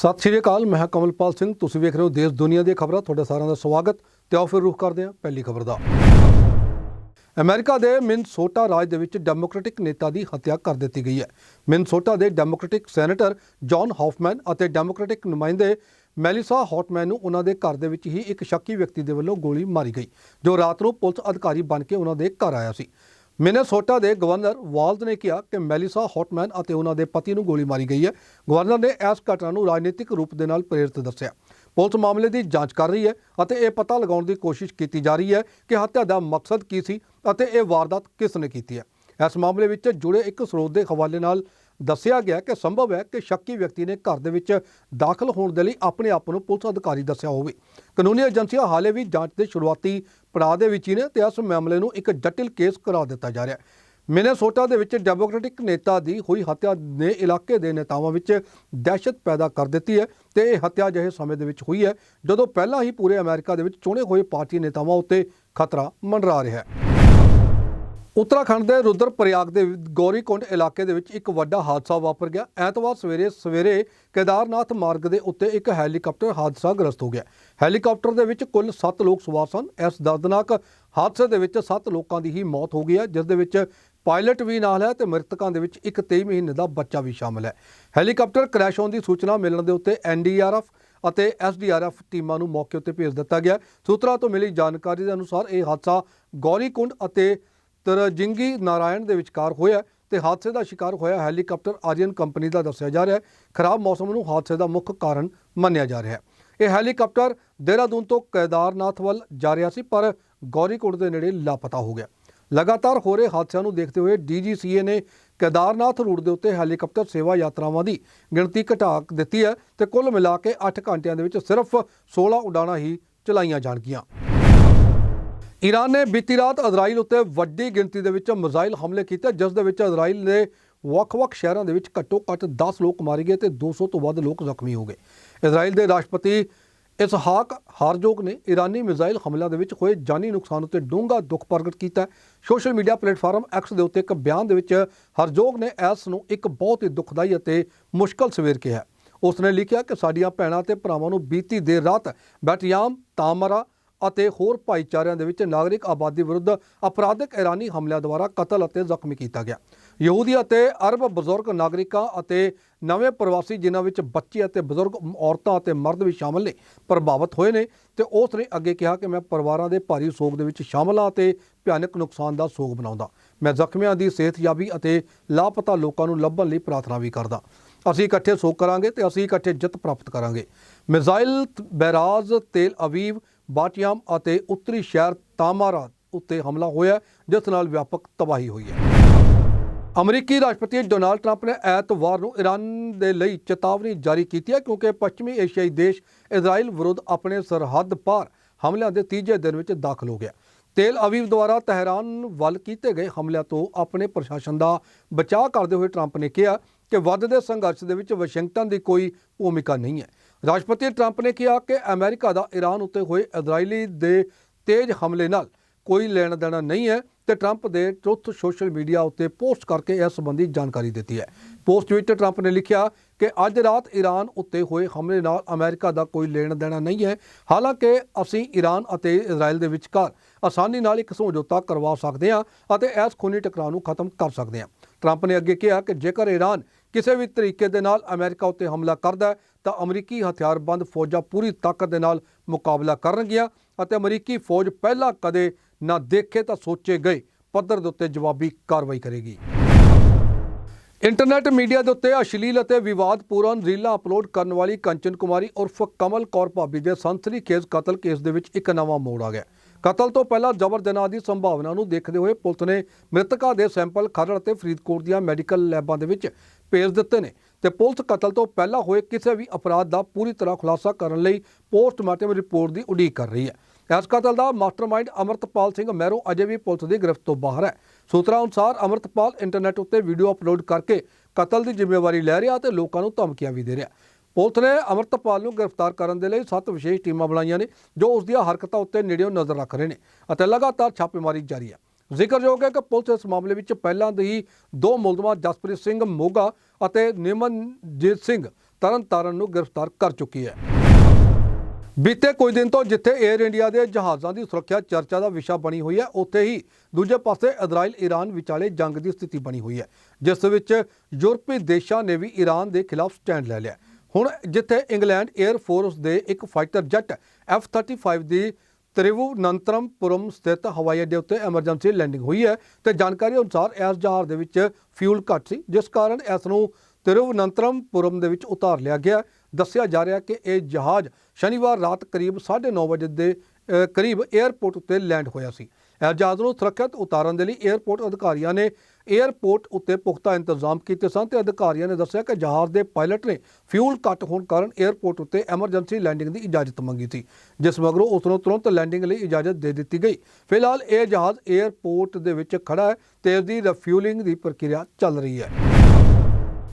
ਸਤਿ ਸ਼੍ਰੀ ਅਕਾਲ, ਮੈਂ ਹਾਂ ਕਮਲਪਾਲ ਸਿੰਘ। ਤੁਸੀਂ ਵੇਖ ਰਹੇ ਹੋ ਦੇਸ਼ ਦੁਨੀਆ ਦੀਆਂ ਖਬਰਾਂ। ਤੁਹਾਡਾ ਸਾਰਿਆਂ ਦਾ ਸਵਾਗਤ। ਤੇ ਆਓ ਫਿਰ ਰੁਖ ਕਰਦੇ ਹਾਂ ਪਹਿਲੀ ਖਬਰ ਦਾ। ਅਮਰੀਕਾ ਦੇ ਮਿਨਸੋਟਾ ਰਾਜ ਦੇ ਵਿੱਚ ਡੈਮੋਕ੍ਰੈਟਿਕ ਨੇਤਾ ਦੀ ਹੱਤਿਆ ਕਰ ਦਿੱਤੀ ਗਈ ਹੈ। ਮਿਨਸੋਟਾ ਦੇ ਡੈਮੋਕ੍ਰੈਟਿਕ ਸੈਨੇਟਰ ਜੌਨ ਹੌਫਮੈਨ ਅਤੇ ਡੈਮੋਕ੍ਰੈਟਿਕ ਨੁਮਾਇੰਦੇ ਮੈਲਿਸਾ ਹੌਟਮੈਨ ਨੂੰ ਉਹਨਾਂ ਦੇ ਘਰ ਦੇ ਵਿੱਚ ਹੀ ਇੱਕ ਸ਼ੱਕੀ ਵਿਅਕਤੀ ਦੇ ਵੱਲੋਂ ਗੋਲੀ ਮਾਰੀ ਗਈ, ਜੋ ਰਾਤ ਨੂੰ ਪੁਲਿਸ ਅਧਿਕਾਰੀ ਬਣ ਕੇ ਉਹਨਾਂ ਦੇ ਘਰ ਆਇਆ ਸੀ। ਮਿਨੇਸੋਟਾ ਦੇ ਗਵਰਨਰ ਵਾਲਜ਼ ਨੇ ਕਿਹਾ ਕਿ ਮੈਲਿਸਾ ਹੌਟਮੈਨ ਅਤੇ ਉਹਨਾਂ ਦੇ ਪਤੀ ਨੂੰ ਗੋਲੀ ਮਾਰੀ ਗਈ ਹੈ। ਗਵਰਨਰ ਨੇ ਇਸ ਘਟਨਾ ਨੂੰ ਰਾਜਨੀਤਿਕ ਰੂਪ ਦੇ ਨਾਲ ਪ੍ਰੇਰਿਤ ਦੱਸਿਆ। ਪੁਲਿਸ ਮਾਮਲੇ ਦੀ ਜਾਂਚ ਕਰ ਰਹੀ ਹੈ ਅਤੇ ਇਹ ਪਤਾ ਲਗਾਉਣ ਦੀ ਕੋਸ਼ਿਸ਼ ਕੀਤੀ ਜਾ ਰਹੀ ਹੈ ਕਿ ਹੱਤਿਆ ਦਾ ਮਕਸਦ ਕੀ ਸੀ ਅਤੇ ਇਹ ਵਾਰਦਾਤ ਕਿਸ ਨੇ ਕੀਤੀ ਹੈ। ਇਸ ਮਾਮਲੇ ਵਿੱਚ ਜੁੜੇ ਇੱਕ ਸਰੋਤ ਦੇ ਹਵਾਲੇ ਨਾਲ ਦੱਸਿਆ ਗਿਆ ਕਿ ਸੰਭਵ ਹੈ ਕਿ ਸ਼ੱਕੀ ਵਿਅਕਤੀ ਨੇ ਘਰ ਦੇ ਵਿੱਚ ਦਾਖਲ ਹੋਣ ਦੇ ਲਈ ਆਪਣੇ ਆਪ ਨੂੰ ਪੁਲਿਸ ਅਧਿਕਾਰੀ ਦੱਸਿਆ ਹੋਵੇ। ਕਾਨੂੰਨੀ ਏਜੰਸੀਆਂ ਹਾਲੇ ਵੀ ਜਾਂਚ ਦੇ ਸ਼ੁਰੂਆਤੀ ਪੜਾਅ ਦੇ ਵਿੱਚ ਹੀ ਨੇ ਤੇ ਇਸ ਮਾਮਲੇ ਨੂੰ ਇੱਕ ਜਟਿਲ ਕੇਸ ਕਰਾ ਦਿੱਤਾ ਜਾ ਰਿਹਾ ਹੈ। ਮਿਨੇਸੋਟਾ ਦੇ ਵਿੱਚ ਡੈਮੋਕ੍ਰੈਟਿਕ ਨੇਤਾ ਦੀ ਹੋਈ ਹੱਤਿਆ ਨੇ ਇਲਾਕੇ ਦੇ ਨੇਤਾਵਾਂ ਵਿੱਚ ਦਹਿਸ਼ਤ ਪੈਦਾ ਕਰ ਦਿੱਤੀ ਹੈ ਤੇ ਇਹ ਹੱਤਿਆ ਜਿਹੇ ਸਮੇਂ ਦੇ ਵਿੱਚ ਹੋਈ ਹੈ ਜਦੋਂ ਪਹਿਲਾਂ ਹੀ ਪੂਰੇ ਅਮਰੀਕਾ ਦੇ ਵਿੱਚ ਚੁਣੇ ਹੋਏ ਪਾਰਟੀ ਨੇਤਾਵਾਂ ਉੱਤੇ ਖਤਰਾ ਮੰਡਰਾ ਰਿਹਾ ਹੈ। ਉੱਤਰਾਖੰਡ ਦੇ ਰੁਦਰ ਪ੍ਰਯਾਗ ਦੇ ਗੌਰੀਕੁੰਡ ਇਲਾਕੇ ਦੇ ਵਿੱਚ ਇੱਕ ਵੱਡਾ ਹਾਦਸਾ ਵਾਪਰ ਗਿਆ। ਐਤਵਾਰ ਸਵੇਰੇ ਸਵੇਰੇ ਕੇਦਾਰਨਾਥ ਮਾਰਗ ਦੇ ਉੱਤੇ ਇੱਕ ਹੈਲੀਕਾਪਟਰ ਹਾਦਸਾਗ੍ਰਸਤ ਹੋ ਗਿਆ। ਹੈਲੀਕਾਪਟਰ ਦੇ ਵਿੱਚ ਕੁੱਲ 7 ਲੋਕ ਸਵਾਰ ਸਨ। ਇਸ ਦਰਦਨਾਕ ਹਾਦਸੇ ਦੇ ਵਿੱਚ 7 ਲੋਕਾਂ ਦੀ ਹੀ ਮੌਤ ਹੋ ਗਈ ਹੈ, ਜਿਸ ਦੇ ਵਿੱਚ ਪਾਇਲਟ ਵੀ ਨਾਲ ਹੈ ਤੇ ਮ੍ਰਿਤਕਾਂ ਦੇ ਵਿੱਚ ਇੱਕ 23 ਮਹੀਨੇ ਦਾ ਬੱਚਾ ਵੀ ਸ਼ਾਮਲ ਹੈ। ਹੈਲੀਕਾਪਟਰ ਕ੍ਰੈਸ਼ ਹੋਣ ਦੀ ਸੂਚਨਾ ਮਿਲਣ ਦੇ ਉੱਤੇ ਐਨਡੀਆਰਐਫ ਅਤੇ ਐਸਡੀਆਰਐਫ ਟੀਮਾਂ ਨੂੰ ਮੌਕੇ ਉੱਤੇ ਭੇਜ ਦਿੱਤਾ ਗਿਆ। ਸੂਤਰਾਂ ਤੋਂ ਮਿਲੀ ਜਾਣਕਾਰੀ ਦੇ ਅਨੁਸਾਰ ਇਹ ਹਾਦਸਾ ਗੌਰੀਕੁੰਡ ਅਤੇ ਤਰਜਿੰਗੀ ਨਾਰਾਇਣ ਦੇ ਵਿਚਕਾਰ ਹੋਇਆ ਤੇ ਹਾਦਸੇ ਦਾ ਸ਼ਿਕਾਰ ਹੋਇਆ ਹੈਲੀਕਾਪਟਰ ਆਰੀਅਨ ਕੰਪਨੀ ਦਾ ਦੱਸਿਆ ਜਾ ਰਿਹਾ ਹੈ। ਖਰਾਬ ਮੌਸਮ ਨੂੰ ਹਾਦਸੇ ਦਾ ਮੁੱਖ ਕਾਰਨ ਮੰਨਿਆ ਜਾ ਰਿਹਾ ਹੈ। ਇਹ ਹੈਲੀਕਾਪਟਰ ਦੇਹਰਾਦੂਨ ਤੋਂ ਕੇਦਾਰਨਾਥ ਵੱਲ ਜਾ ਰਿਹਾ ਸੀ, ਪਰ ਗੌਰੀਕੁੰਡ ਦੇ ਨੇੜੇ ਲਾਪਤਾ ਹੋ ਗਿਆ। ਲਗਾਤਾਰ ਹੋ ਰਹੇ ਹਾਦਸਿਆਂ ਨੂੰ ਦੇਖਦੇ ਹੋਏ ਡੀਜੀਸੀਏ ਨੇ ਕੇਦਾਰਨਾਥ ਰੂਟ ਦੇ ਉੱਤੇ ਹੈਲੀਕਾਪਟਰ ਸੇਵਾ ਯਾਤਰਾਵਾਂ ਦੀ ਗਿਣਤੀ ਘਟਾ ਦਿੱਤੀ ਹੈ ਤੇ ਕੁੱਲ ਮਿਲਾ ਕੇ 8 ਘੰਟਿਆਂ ਦੇ ਵਿੱਚ ਸਿਰਫ 16 ਉਡਾਣਾਂ ਹੀ ਚਲਾਈਆਂ ਜਾਣਗੀਆਂ। ਈਰਾਨ ਨੇ ਬੀਤੀ ਰਾਤ ਇਜ਼ਰਾਈਲ ਉੱਤੇ ਵੱਡੀ ਗਿਣਤੀ ਦੇ ਵਿੱਚ ਮਿਜ਼ਾਈਲ ਹਮਲੇ ਕੀਤੇ, ਜਿਸ ਦੇ ਵਿੱਚ ਇਜ਼ਰਾਈਲ ਦੇ ਵੱਖ-ਵੱਖ ਸ਼ਹਿਰਾਂ ਦੇ ਵਿੱਚ ਘੱਟੋ-ਘੱਟ 10 ਲੋਕ ਮਾਰੇ ਗਏ ਤੇ 200 ਤੋਂ ਵੱਧ ਲੋਕ ਜ਼ਖਮੀ ਹੋ ਗਏ। ਇਜ਼ਰਾਈਲ ਦੇ ਰਾਸ਼ਟਰਪਤੀ ਇਸਹਾਕ ਹਾਰਜੋਗ ਨੇ ਈਰਾਨੀ ਮਿਜ਼ਾਈਲ ਹਮਲਿਆਂ ਦੇ ਵਿੱਚ ਹੋਏ ਜਾਨੀ ਨੁਕਸਾਨ ਉੱਤੇ ਡੂੰਘਾ ਦੁੱਖ ਪ੍ਰਗਟ ਕੀਤਾ। ਸੋਸ਼ਲ ਮੀਡੀਆ ਪਲੇਟਫਾਰਮ ਐਕਸ ਦੇ ਉੱਤੇ ਇੱਕ ਬਿਆਨ ਦੇ ਵਿੱਚ ਹਰਜੋਗ ਨੇ ਇਸ ਨੂੰ ਇੱਕ ਬਹੁਤ ਹੀ ਦੁਖਦਾਈ ਅਤੇ ਮੁਸ਼ਕਲ ਸਵੇਰ ਕਿਹਾ। ਉਸ ਨੇ ਲਿਖਿਆ ਕਿ ਸਾਡੀਆਂ ਭੈਣਾਂ ਤੇ ਭਰਾਵਾਂ ਨੂੰ ਬੀਤੀ ਦੇਰ ਰਾਤ ਬੈਟਿਆਮ ਤਾਮਰਾ ਅਤੇ ਹੋਰ ਭਾਈਚਾਰਿਆਂ ਦੇ ਵਿੱਚ ਨਾਗਰਿਕ ਆਬਾਦੀ ਵਿਰੁੱਧ ਅਪਰਾਧਿਕ ਇਰਾਨੀ ਹਮਲਿਆਂ ਦੁਆਰਾ ਕਤਲ ਅਤੇ ਜ਼ਖਮੀ ਕੀਤਾ ਗਿਆ। ਯਹੂਦੀ ਅਤੇ ਅਰਬ ਬਜ਼ੁਰਗ ਨਾਗਰਿਕਾਂ ਅਤੇ ਨਵੇਂ ਪ੍ਰਵਾਸੀ ਜਿਨ੍ਹਾਂ ਵਿੱਚ ਬੱਚੇ ਅਤੇ ਬਜ਼ੁਰਗ ਔਰਤਾਂ ਅਤੇ ਮਰਦ ਵੀ ਸ਼ਾਮਲ ਨੇ, ਪ੍ਰਭਾਵਿਤ ਹੋਏ ਨੇ ਤੇ ਉਸ ਨੇ ਅੱਗੇ ਕਿਹਾ ਕਿ ਮੈਂ ਪਰਿਵਾਰਾਂ ਦੇ ਭਾਰੀ ਸੋਗ ਦੇ ਵਿੱਚ ਸ਼ਾਮਲ ਹਾਂ ਤੇ ਭਿਆਨਕ ਨੁਕਸਾਨ ਦਾ ਸੋਗ ਬਣਾਉਂਦਾ। ਮੈਂ ਜ਼ਖਮੀਆਂ ਦੀ ਸਿਹਤਯਾਬੀ ਅਤੇ ਲਾਪਤਾ ਲੋਕਾਂ ਨੂੰ ਲੱਭਣ ਲਈ ਪ੍ਰਾਰਥਨਾ ਵੀ ਕਰਦਾ। ਅਸੀਂ ਇਕੱਠੇ ਸੋਗ ਕਰਾਂਗੇ ਤੇ ਅਸੀਂ ਇਕੱਠੇ ਜਿੱਤ ਪ੍ਰਾਪਤ ਕਰਾਂਗੇ। ਮਿਜ਼ਾਈਲ ਬੈਰਾਜ਼ ਤੇਲ ਅਵੀਵ ਬਾਟਿਆਮ ਅਤੇ ਉੱਤਰੀ ਸ਼ਹਿਰ ਤਾਮਾਰਾ ਉੱਤੇ ਹਮਲਾ ਹੋਇਆ ਜਿਸ ਨਾਲ ਵਿਆਪਕ ਤਬਾਹੀ ਹੋਈ ਹੈ। ਅਮਰੀਕੀ ਰਾਸ਼ਟਰਪਤੀ ਡੋਨਾਲਡ ਟਰੰਪ ਨੇ ਐਤਵਾਰ ਨੂੰ ਈਰਾਨ ਦੇ ਲਈ ਚੇਤਾਵਨੀ ਜਾਰੀ ਕੀਤੀ ਹੈ, ਕਿਉਂਕਿ ਪੱਛਮੀ ਏਸ਼ੀਆਈ ਦੇਸ਼ ਇਜ਼ਰਾਈਲ ਵਿਰੁੱਧ ਆਪਣੇ ਸਰਹੱਦ ਪਾਰ ਹਮਲਿਆਂ ਦੇ ਤੀਜੇ ਦਿਨ ਵਿੱਚ ਦਾਖਲ ਹੋ ਗਿਆ। ਤੇਲ ਅਵੀਵ ਦੁਆਰਾ ਤਹਿਰਾਨ ਵੱਲ ਕੀਤੇ ਗਏ ਹਮਲਿਆਂ ਤੋਂ ਆਪਣੇ ਪ੍ਰਸ਼ਾਸਨ ਦਾ ਬਚਾਅ ਕਰਦੇ ਹੋਏ ਟਰੰਪ ਨੇ ਕਿਹਾ ਕਿ ਵੱਧਦੇ ਸੰਘਰਸ਼ ਦੇ ਵਿੱਚ ਵਾਸ਼ਿੰਗਟਨ ਦੀ ਕੋਈ ਭੂਮਿਕਾ ਨਹੀਂ ਹੈ। ਰਾਸ਼ਟਰਪਤੀ ਟਰੰਪ ਨੇ ਕਿਹਾ ਕਿ ਅਮਰੀਕਾ ਦਾ ਈਰਾਨ ਉੱਤੇ ਹੋਏ ਇਜ਼ਰਾਈਲੀ ਦੇ ਤੇਜ਼ ਹਮਲੇ ਨਾਲ ਕੋਈ ਲੈਣ ਦੇਣਾ ਨਹੀਂ ਹੈ ਤੇ ਟਰੰਪ ਦੇ ਟਰੁੱਥ ਸੋਸ਼ਲ ਮੀਡੀਆ ਉੱਤੇ ਪੋਸਟ ਕਰਕੇ ਇਸ ਸੰਬੰਧੀ ਜਾਣਕਾਰੀ ਦਿੱਤੀ ਹੈ। ਪੋਸਟ ਵਿੱਚ ਟਰੰਪ ਨੇ ਲਿਖਿਆ ਕਿ ਅੱਜ ਰਾਤ ਈਰਾਨ ਉੱਤੇ ਹੋਏ ਹਮਲੇ ਨਾਲ ਅਮਰੀਕਾ ਦਾ ਕੋਈ ਲੈਣ ਦੇਣਾ ਨਹੀਂ ਹੈ। ਹਾਲਾਂਕਿ ਅਸੀਂ ਈਰਾਨ ਅਤੇ ਇਜ਼ਰਾਈਲ ਦੇ ਵਿਚਕਾਰ ਆਸਾਨੀ ਨਾਲ ਇੱਕ ਸਮਝੌਤਾ ਕਰਵਾ ਸਕਦੇ ਹਾਂ ਅਤੇ ਇਸ ਖੂਨੀ ਟਕਰਾਅ ਨੂੰ ਖਤਮ ਕਰ ਸਕਦੇ ਹਾਂ। ਟਰੰਪ ਨੇ ਅੱਗੇ ਕਿਹਾ ਕਿ ਜੇਕਰ ਈਰਾਨ ਕਿਸੇ ਵੀ ਤਰੀਕੇ ਦੇ ਨਾਲ ਅਮਰੀਕਾ ਉੱਤੇ ਹਮਲਾ ਕਰਦਾ ਤਾਂ ਅਮਰੀਕੀ ਹਥਿਆਰਬੰਦ ਫੌਜਾਂ ਪੂਰੀ ਤਾਕਤ ਦੇ ਨਾਲ ਮੁਕਾਬਲਾ ਕਰਨਗੀਆਂ ਅਤੇ ਅਮਰੀਕੀ ਫੌਜ ਪਹਿਲਾਂ ਕਦੇ ਨਾ ਦੇਖੇ ਤਾਂ ਸੋਚੇ ਗਏ, ਪੱਧਰ ਦੇ ਉੱਤੇ ਜਵਾਬੀ ਕਾਰਵਾਈ ਕਰੇਗੀ। ਇੰਟਰਨੈਟ ਮੀਡੀਆ ਦੇ ਉੱਤੇ ਅਸ਼ਲੀਲ ਅਤੇ ਵਿਵਾਦਪੂਰਨ ਰੀਲਾਂ ਅਪਲੋਡ ਕਰਨ ਵਾਲੀ ਕੰਚਨ ਕੁਮਾਰੀ ਉਰਫ ਕਮਲ ਕੌਰ ਭਾਬੀ ਦੇ ਸੰਸਰੀਖੇਜ਼ ਕਤਲ ਕੇਸ ਦੇ ਵਿੱਚ ਇੱਕ ਨਵਾਂ ਮੋੜ ਆ ਗਿਆ। ਕਤਲ ਤੋਂ ਪਹਿਲਾਂ ਜ਼ਬਰ ਜਨਾਹ ਦੀ ਸੰਭਾਵਨਾ ਨੂੰ ਦੇਖਦੇ ਹੋਏ ਪੁਲਿਸ ਨੇ ਮ੍ਰਿਤਕਾ ਦੇ ਸੈਂਪਲ ਖਰੜ ਅਤੇ ਫਰੀਦਕੋਟ ਦੀਆਂ ਮੈਡੀਕਲ ਲੈਬਾਂ ਦੇ ਵਿੱਚ ਭੇਜ ਦਿੱਤੇ ਨੇ ਤੇ ਪੁਲਿਸ ਕਤਲ ਤੋਂ ਪਹਿਲਾਂ ਹੋਏ ਕਿਸੇ ਵੀ ਅਪਰਾਧ ਦਾ ਪੂਰੀ ਤਰ੍ਹਾਂ ਖੁਲਾਸਾ ਕਰਨ ਲਈ ਪੋਸਟਮਾਰਟਮ ਰਿਪੋਰਟ ਦੀ ਉਡੀਕ ਕਰ ਰਹੀ ਹੈ। ਇਸ ਕਤਲ ਦਾ ਮਾਸਟਰਮਾਈਂਡ ਅਮਰਤਪਾਲ ਸਿੰਘ ਮਹਿਰੋ ਅਜੇ ਵੀ ਪੁਲਿਸ ਦੀ ਗ੍ਰਿਫਤ ਤੋਂ ਬਾਹਰ ਹੈ। ਸੂਤਰਾਂ ਅਨੁਸਾਰ ਅਮਰਤਪਾਲ ਇੰਟਰਨੈਟ ਉੱਤੇ ਵੀਡੀਓ ਅਪਲੋਡ ਕਰਕੇ ਕਤਲ ਦੀ ਜ਼ਿੰਮੇਵਾਰੀ ਲੈ ਰਿਹਾ ਤੇ ਲੋਕਾਂ ਨੂੰ ਧਮਕੀਆਂ ਵੀ ਦੇ ਰਿਹਾ। ਪੁਲਿਸ ਨੇ ਅਮਰਤਪਾਲ ਨੂੰ ਗ੍ਰਿਫਤਾਰ ਕਰਨ ਦੇ ਲਈ ਸੱਤ ਵਿਸ਼ੇਸ਼ ਟੀਮਾਂ ਬਣਾਈਆਂ ਨੇ ਜੋ ਉਸ ਦੀਆਂ ਹਰਕਤਾਂ ਉੱਤੇ ਨੇੜਿਓਂ ਨਜ਼ਰ ਰੱਖ ਰਹੇ ਨੇ ਅਤੇ ਲਗਾਤਾਰ ਛਾਪੇਮਾਰੀ ਜਾਰੀ ਹੈ। ਜ਼ਿਕਰਯੋਗ ਹੈ ਕਿ ਪੁਲਿਸ ਇਸ ਮਾਮਲੇ ਵਿੱਚ ਪਹਿਲਾਂ ਦੇ ਹੀ ਦੋ ਮੁਲਜ਼ਮਾਂ ਜਸਪ੍ਰੀਤ ਸਿੰਘ ਮੋਗਾ ਅਤੇ ਨਿਮਨਜੀਤ ਸਿੰਘ ਤਰਨਤਾਰਨ ਨੂੰ ਗ੍ਰਿਫਤਾਰ ਕਰ ਚੁੱਕੀ ਹੈ। ਬੀਤੇ ਕੁਝ ਦਿਨ ਤੋਂ ਜਿੱਥੇ 에ਅਰ ਇੰਡੀਆ ਦੇ ਜਹਾਜ਼ਾਂ ਦੀ ਸੁਰੱਖਿਆ ਚਰਚਾ ਦਾ ਵਿਸ਼ਾ ਬਣੀ ਹੋਈ ਹੈ, ਉੱਥੇ ਹੀ ਦੂਜੇ ਪਾਸੇ ਇਜ਼ਰਾਈਲ ਈਰਾਨ ਵਿਚਾਲੇ ਜੰਗ ਦੀ ਸਥਿਤੀ ਬਣੀ ਹੋਈ ਹੈ, ਜਿਸ ਵਿੱਚ ਯੂਰਪੀ ਦੇਸ਼ਾਂ ਨੇ ਵੀ ਈਰਾਨ ਦੇ ਖਿਲਾਫ ਸਟੈਂਡ ਲੈ ਲਿਆ। ਹੁਣ ਜਿੱਥੇ ਇੰਗਲੈਂਡ 에ਅਰ ਫੋਰਸ ਦੇ ਇੱਕ ਫਾਈਟਰ ਜੈਟ F-35 ਦੀ ਤ੍ਰਿਵੁਨੰਤਰਮਪੁਰਮ ਸਥਿਤ ਹਵਾਈ ਅੱਡੇ ਉੱਤੇ ਐਮਰਜੈਂਸੀ ਲੈਂਡਿੰਗ ਹੋਈ ਹੈ ਤੇ ਜਾਣਕਾਰੀ ਅਨੁਸਾਰ ਇਸ ਜਹਾਜ਼ ਦੇ ਵਿੱਚ ਫਿਊਲ ਘੱਟ ਸੀ, ਜਿਸ ਕਾਰਨ ਇਸ ਨੂੰ ਤਿਰੂਵਨੰਤਰਮਪੁਰਮ ਦੇ ਵਿੱਚ ਉਤਾਰ ਲਿਆ ਗਿਆ। ਦੱਸਿਆ ਜਾ ਰਿਹਾ ਕਿ ਇਹ ਜਹਾਜ਼ ਸ਼ਨੀਵਾਰ ਰਾਤ ਕਰੀਬ 9:30 ਵਜੇ ਦੇ ਕਰੀਬ 에ਅਰਪੋਰਟ ਉੱਤੇ ਲੈਂਡ ਹੋਇਆ ਸੀ। ਜਹਾਜ਼ ਨੂੰ ਸੁਰੱਖਿਅਤ ਉਤਾਰਨ ਦੇ ਲਈ 에ਅਰਪੋਰਟ ਅਧਿਕਾਰੀਆਂ ਨੇ 에ਅਰਪੋਰਟ ਉੱਤੇ ਪੁਖਤਾ ਇੰਤਜ਼ਾਮ ਕੀਤੇ ਸਨ ਤੇ ਅਧਿਕਾਰੀਆਂ ਨੇ ਦੱਸਿਆ ਕਿ ਜਹਾਜ਼ ਦੇ ਪਾਇਲਟ ਨੇ ਫਿਊਲ ਘੱਟ ਹੋਣ ਕਾਰਨ 에ਅਰਪੋਰਟ ਉੱਤੇ ਐਮਰਜੈਂਸੀ ਲੈਂਡਿੰਗ ਦੀ ਇਜਾਜ਼ਤ ਮੰਗੀ ਸੀ, ਜਿਸ ਮਗਰੋਂ ਉਸ ਨੂੰ ਤੁਰੰਤ ਲੈਂਡਿੰਗ ਲਈ ਇਜਾਜ਼ਤ ਦੇ ਦਿੱਤੀ ਗਈ। ਫਿਲਹਾਲ ਇਹ ਜਹਾਜ਼ 에ਅਰਪੋਰਟ ਦੇ ਵਿੱਚ ਖੜਾ ਹੈ ਤੇ ਇਸ ਦੀ ਰਿਫਿਊਲਿੰਗ ਦੀ ਪ੍ਰਕਿਰਿਆ ਚੱਲ ਰਹੀ ਹੈ।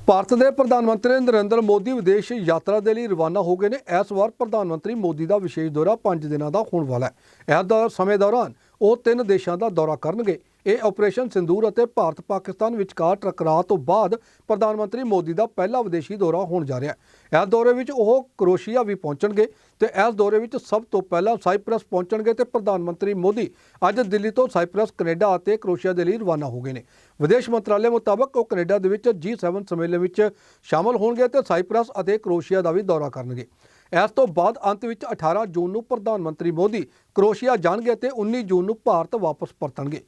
ਭਾਰਤ ਦੇ ਪ੍ਰਧਾਨ ਮੰਤਰੀ ਨਰਿੰਦਰ ਮੋਦੀ ਵਿਦੇਸ਼ ਯਾਤਰਾ ਦੇ ਲਈ ਰਵਾਨਾ ਹੋ ਗਏ ਨੇ। ਇਸ ਵਾਰ ਪ੍ਰਧਾਨ ਮੰਤਰੀ ਮੋਦੀ ਦਾ ਵਿਸ਼ੇਸ਼ ਦੌਰਾ 5 ਦਿਨਾਂ ਦਾ ਹੋਣ ਵਾਲਾ ਹੈ। ਇਸ ਦੌਰ ਸਮੇਂ ਦੌਰਾਨ ਉਹ ਤਿੰਨ ਦੇਸ਼ਾਂ ਦਾ ਦੌਰਾ ਕਰਨਗੇ। ਇਹ ਆਪਰੇਸ਼ਨ ਸਿੰਦੂਰ ਅਤੇ ਭਾਰਤ ਪਾਕਿਸਤਾਨ ਵਿਚਕਾਰ ਟਕਰਾਅ ਤੋਂ ਬਾਅਦ ਪ੍ਰਧਾਨ ਮੰਤਰੀ ਮੋਦੀ ਦਾ ਪਹਿਲਾ ਵਿਦੇਸ਼ੀ ਦੌਰਾ ਹੋਣ ਜਾ ਰਿਹਾ ਹੈ। ਇਸ ਦੌਰੇ ਵਿੱਚ ਉਹ ਕਰੋਸ਼ੀਆ ਵੀ ਪਹੁੰਚਣਗੇ ਤੇ ਇਸ ਦੌਰੇ ਵਿੱਚ ਸਭ ਤੋਂ ਪਹਿਲਾਂ ਸਾਈਪ੍ਰਸ ਪਹੁੰਚਣਗੇ ਤੇ ਪ੍ਰਧਾਨ ਮੰਤਰੀ ਮੋਦੀ ਅੱਜ ਦਿੱਲੀ ਤੋਂ ਸਾਈਪ੍ਰਸ, ਕੈਨੇਡਾ ਅਤੇ ਕਰੋਸ਼ੀਆ ਦੇ ਲਈ ਰਵਾਨਾ ਹੋ ਗਏ ਨੇ। ਵਿਦੇਸ਼ ਮੰਤਰਾਲੇ ਮੁਤਾਬਕ ਉਹ ਕੈਨੇਡਾ ਦੇ ਵਿੱਚ G7 ਸੰਮੇਲਨ ਵਿੱਚ ਸ਼ਾਮਲ ਹੋਣਗੇ ਤੇ ਸਾਈਪ੍ਰਸ ਅਤੇ ਕਰੋਸ਼ੀਆ ਦਾ ਵੀ ਦੌਰਾ ਕਰਨਗੇ। ਇਸ ਤੋਂ ਬਾਅਦ ਅੰਤ ਵਿੱਚ 18 ਜੂਨ ਨੂੰ ਪ੍ਰਧਾਨ ਮੰਤਰੀ ਮੋਦੀ ਕਰੋਸ਼ੀਆ ਜਾਣਗੇ ਤੇ 19 ਜੂਨ ਨੂੰ ਭਾਰਤ ਵਾਪਸ ਪਰਤਣਗੇ।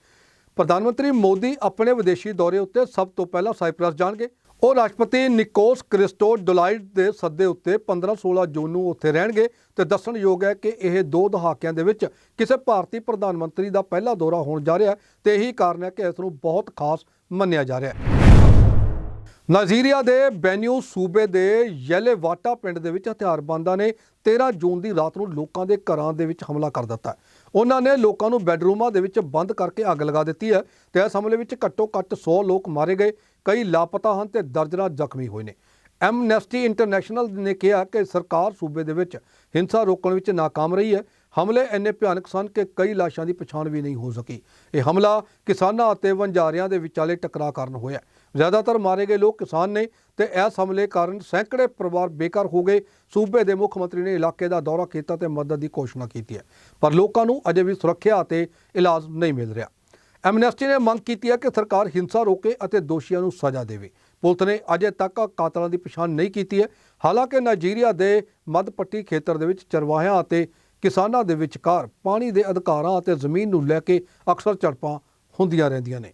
ਪ੍ਰਧਾਨ ਮੰਤਰੀ ਮੋਦੀ ਆਪਣੇ ਵਿਦੇਸ਼ੀ ਦੌਰੇ ਉੱਤੇ ਸਭ ਤੋਂ ਪਹਿਲਾਂ ਸਾਈਪ੍ਰਸ ਜਾਣਗੇ। ਉਹ ਰਾਸ਼ਟਰਪਤੀ ਨਿਕੋਸ ਕ੍ਰਿਸਟੋ ਡੋਲਾਈਡ ਦੇ ਸੱਦੇ ਉੱਤੇ 15-16 ਜੂਨ ਨੂੰ ਉੱਥੇ ਰਹਿਣਗੇ ਤੇ ਦੱਸਣਯੋਗ ਹੈ ਕਿ ਇਹ ਦੋ ਦਹਾਕਿਆਂ ਦੇ ਵਿੱਚ ਕਿਸੇ ਭਾਰਤੀ ਪ੍ਰਧਾਨ ਮੰਤਰੀ ਦਾ ਪਹਿਲਾ ਦੌਰਾ ਹੋਣ ਜਾ ਰਿਹਾ ਹੈ ਤੇ ਇਹੀ ਕਾਰਨ ਹੈ ਕਿ ਇਸ ਨੂੰ ਬਹੁਤ ਖਾਸ ਮੰਨਿਆ ਜਾ ਰਿਹਾ ਹੈ। ਨਾਜ਼ੀਰੀਆ ਦੇ ਬੈਨਿਊ ਸੂਬੇ ਦੇ ਯੈਲੇਵਾਟਾ ਪਿੰਡ ਦੇ ਵਿੱਚ ਹਥਿਆਰਬੰਦਾਂ ਨੇ 13 ਜੂਨ ਦੀ ਰਾਤ ਨੂੰ ਲੋਕਾਂ ਦੇ ਘਰਾਂ ਦੇ ਵਿੱਚ ਹਮਲਾ ਕਰ ਦਿੱਤਾ। ਉਹਨਾਂ ਨੇ ਲੋਕਾਂ ਨੂੰ ਬੈਡਰੂਮਾਂ ਦੇ ਵਿੱਚ ਬੰਦ ਕਰਕੇ ਅੱਗ ਲਗਾ ਦਿੱਤੀ ਹੈ ਤੇ ਇਸ ਹਮਲੇ ਵਿੱਚ ਘੱਟੋ-ਘੱਟ 100 ਲੋਕ ਮਾਰੇ ਗਏ, ਕਈ ਲਾਪਤਾ ਹਨ ਤੇ ਦਰਜਨਾਂ ਜ਼ਖਮੀ ਹੋਏ ਨੇ। ਐਮਨੈਸਟੀ ਇੰਟਰਨੈਸ਼ਨਲ ਨੇ ਕਿਹਾ ਕਿ ਸਰਕਾਰ ਸੂਬੇ ਦੇ ਵਿੱਚ ਹਿੰਸਾ ਰੋਕਣ ਵਿੱਚ ناکਾਮ ਰਹੀ ਹੈ। ਹਮਲੇ ਇੰਨੇ ਭਿਆਨਕ ਸਨ ਕਿ ਕਈ ਲਾਸ਼ਾਂ ਦੀ ਪਛਾਣ ਵੀ ਨਹੀਂ ਹੋ ਸਕੀ। ਇਹ ਹਮਲਾ ਕਿਸਾਨਾਂ ਅਤੇ ਵਣਜਾਰਿਆਂ ਦੇ ਵਿਚਾਲੇ ਟਕਰਾਅ ਕਾਰਨ ਹੋਇਆ। ਜ਼ਿਆਦਾਤਰ ਮਾਰੇ ਗਏ ਲੋਕ ਕਿਸਾਨ ਨੇ ਤੇ ਇਸ ਹਮਲੇ ਕਾਰਨ ਸੈਂਕੜੇ ਪਰਿਵਾਰ ਬੇਕਾਰ ਹੋ ਗਏ। ਸੂਬੇ ਦੇ ਮੁੱਖ ਮੰਤਰੀ ਨੇ ਇਲਾਕੇ ਦਾ ਦੌਰਾ ਕੀਤਾ ਤੇ ਮਦਦ ਦੀ ਘੋਸ਼ਣਾ ਕੀਤੀ ਹੈ। ਪਰ ਲੋਕਾਂ ਨੂੰ ਅਜੇ ਵੀ ਸੁਰੱਖਿਆ ਅਤੇ ਇਲਾਜ ਨਹੀਂ ਮਿਲ ਰਿਹਾ। ਐਮਨੈਸਟੀ ਨੇ ਮੰਗ ਕੀਤੀ ਹੈ ਕਿ ਸਰਕਾਰ ਹਿੰਸਾ ਰੋਕੇ ਅਤੇ ਦੋਸ਼ੀਆਂ ਨੂੰ ਸਜ਼ਾ ਦੇਵੇ। ਪੁਲਿਸ ਨੇ ਅਜੇ ਤੱਕ ਕਾਤਲਾਂ ਦੀ ਪਛਾਣ ਨਹੀਂ ਕੀਤੀ ਹੈ। ਹਾਲਾਂਕਿ ਨਾਈਜੀਰੀਆ ਦੇ ਮੱਧ ਪੱਟੀ ਖੇਤਰ ਦੇ ਵਿੱਚ ਚਰਵਾਹਿਆਂ ਅਤੇ ਕਿਸਾਨਾਂ ਦੇ ਵਿਚਕਾਰ ਪਾਣੀ ਦੇ ਅਧਿਕਾਰਾਂ ਅਤੇ ਜ਼ਮੀਨ ਨੂੰ ਲੈ ਕੇ ਅਕਸਰ ਝੜਪਾਂ ਹੁੰਦੀਆਂ ਰਹਿੰਦੀਆਂ ਨੇ।